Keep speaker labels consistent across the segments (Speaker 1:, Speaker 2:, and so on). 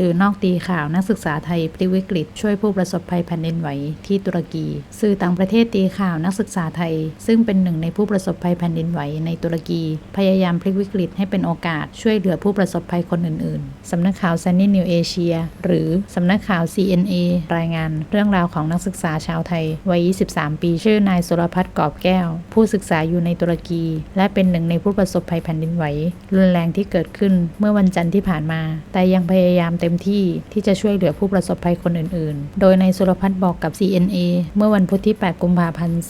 Speaker 1: สื่อนอกตีข่าวนักศึกษาไทยพลิกวิกฤต ช่วยผู้ประสบภัยแผ่นดินไหวที่ตุรกี สื่อต่างประเทศตีข่าวนักศึกษาไทย ซึ่งเป็นหนึ่งในผู้ประสบภัยแผ่นดินไหวในตุรกี พยายามพลิกวิกฤตให้เป็นโอกาสช่วยเหลือผู้ประสบภัยคนอื่นๆ สำนักข่าว Sunny New Asia หรือสำนักข่าว CNA รายงานเรื่องราวของนักศึกษาชาวไทยวัย 23 ปี ชื่อนายสุรพัฒน์กอบแก้ว ผู้ศึกษาอยู่ในตุรกี และเป็นหนึ่งในผู้ประสบภัยแผ่นดินไหวรุนแรงที่เกิดขึ้นเมื่อวันจันทร์ที่ผ่านมา แต่ยังพยายามเต็มที่ที่จะช่วยเหลือผู้ประสบภัยคนอื่นๆ โดยนายสุรพัฒน์บอกกับ CNA เมื่อวันพุธที่ 8 กุมภาพันธ์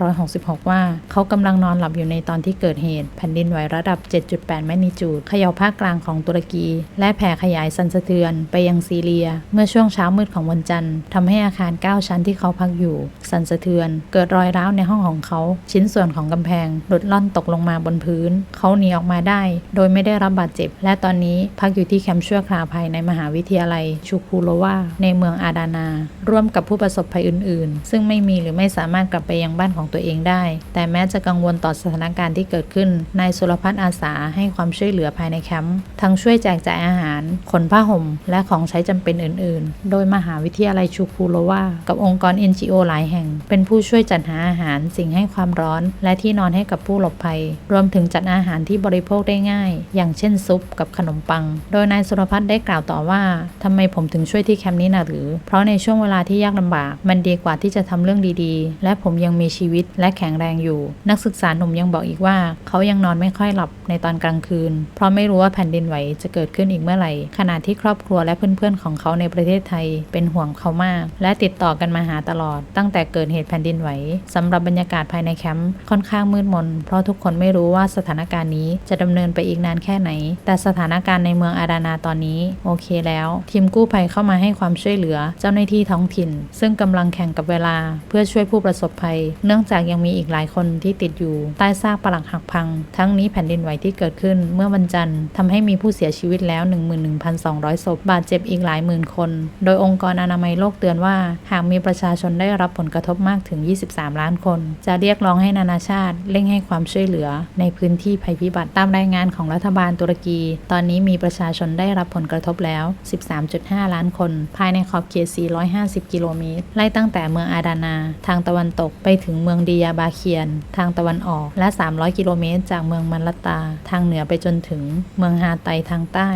Speaker 1: 2566 ว่า เขากำลังนอนหลับอยู่ในตอนที่เกิดเหตุ แผ่นดินไหวระดับ 7.8 แมกนิจูดเขย่าภาคกลางของตุรกี และแผ่ขยายสั่นสะเทือนไปยังซีเรีย เมื่อช่วงเช้ามืดของวันจันทร์ทำให้อาคาร 9 ชั้นที่เขาพักอยู่ สั่นสะเทือน เกิดรอยร้าวในห้องของเขา ชิ้นส่วนของกำแพงหลุดล่อนตกลงมาบนพื้น เขาหนีออกมาได้ โดยไม่ได้รับบาดเจ็บ และตอนนี้พักอยู่ที่แคมป์ชั่วคราวภายในมหาวิทยาลัยชูคูโลวาในเมืองอาดานา ร่วมกับผู้ประสบภัยอื่น ๆ ซึ่งไม่มีหรือไม่สามารถกลับไปยังบ้านของตัวเองได้ แต่แม้จะกังวลต่อสถานการณ์ที่เกิดขึ้นนายสุรพัฒน์อาสาให้ความช่วยเหลือภายในแคมป์ทั้งช่วยแจกจ่ายอาหาร ขนผ้าห่ม และของใช้จำเป็นอื่น ๆ โดยมหาวิทยาลัยชูคูโลวากับองค์กร NGO หลายแห่ง เป็นผู้ช่วยจัดหาอาหารสิ่งให้ความร้อน และที่นอนให้กับผู้หลบภัย รวมถึงจัดอาหารที่บริโภคได้ง่าย อย่างเช่นซุปกับขนมปัง โดยนายสุรพัฒน์ได้กล่าวต่อว่าทำไมผมถึงช่วยที่แคมป์นี้นะหรือ เพราะในช่วงเวลาที่ยากลำบาก มันดีกว่าที่จะทำเรื่องดีๆ และผมยังมีชีวิตและแข็งแรงอยู่ นักศึกษาหนุ่มยังบอกอีกว่า เขายังนอนไม่ค่อยหลับในตอนกลางคืน เพราะไม่รู้ว่าแผ่นดินไหวจะเกิดขึ้นอีกเมื่อไหร่ขณะที่ครอบครัวและเพื่อนๆของเขาในประเทศไทย เป็นห่วงเขามาก และติดต่อกันมาหาตลอด ตั้งแต่เกิดเหตุแผ่นดินไหวสำหรับบรรยากาศภายในแคมป์ค่อนข้างมืดมน เพราะทุกคนไม่รู้ว่าสถานการณ์นี้จะดำเนินไปอีกนานแค่ไหน แต่สถานการณ์ในเมืองอาดานาตอนนี้โอเคแล้ว ทีมกู้ภัยเข้ามาให้ความช่วยเหลือเจ้าหน้าที่ท้องถิ่น ซึ่งกำลังแข่งกับเวลาเพื่อช่วยผู้ประสบภัย เนื่องจากยังมีอีกหลายคนที่ติดอยู่ ใต้ซากปรักหักพัง ทั้งนี้แผ่นดินไหวที่เกิดขึ้น เมื่อวันจันทร์ทำให้มีผู้เสียชีวิตแล้ว 11,200 ศพ บาดเจ็บอีกหลายหมื่นคน โดยองค์กรอนามัยโลกเตือนว่า หากมีประชาชนได้รับผลกระทบมากถึง 23 ล้านคน จะเรียกร้องให้นานาชาติเร่งให้ความช่วยเหลือ ในพื้นที่ภัยพิบัติตามรายงานของรัฐบาลตุรกี ตอนนี้มีประชาชนได้รับผลกระทบแล้ว13.5 ล้านคน ภายในขอบเขต 450 กิโลเมตร ไล่ตั้งแต่เมืองอาดานา ทางตะวันตกไปถึงเมืองดิยาบาเคียน ทางตะวันออก และ 300 กิโลเมตร จากเมืองมันลตา ทางเหนือไปจนถึงเมืองฮาไตทางใต้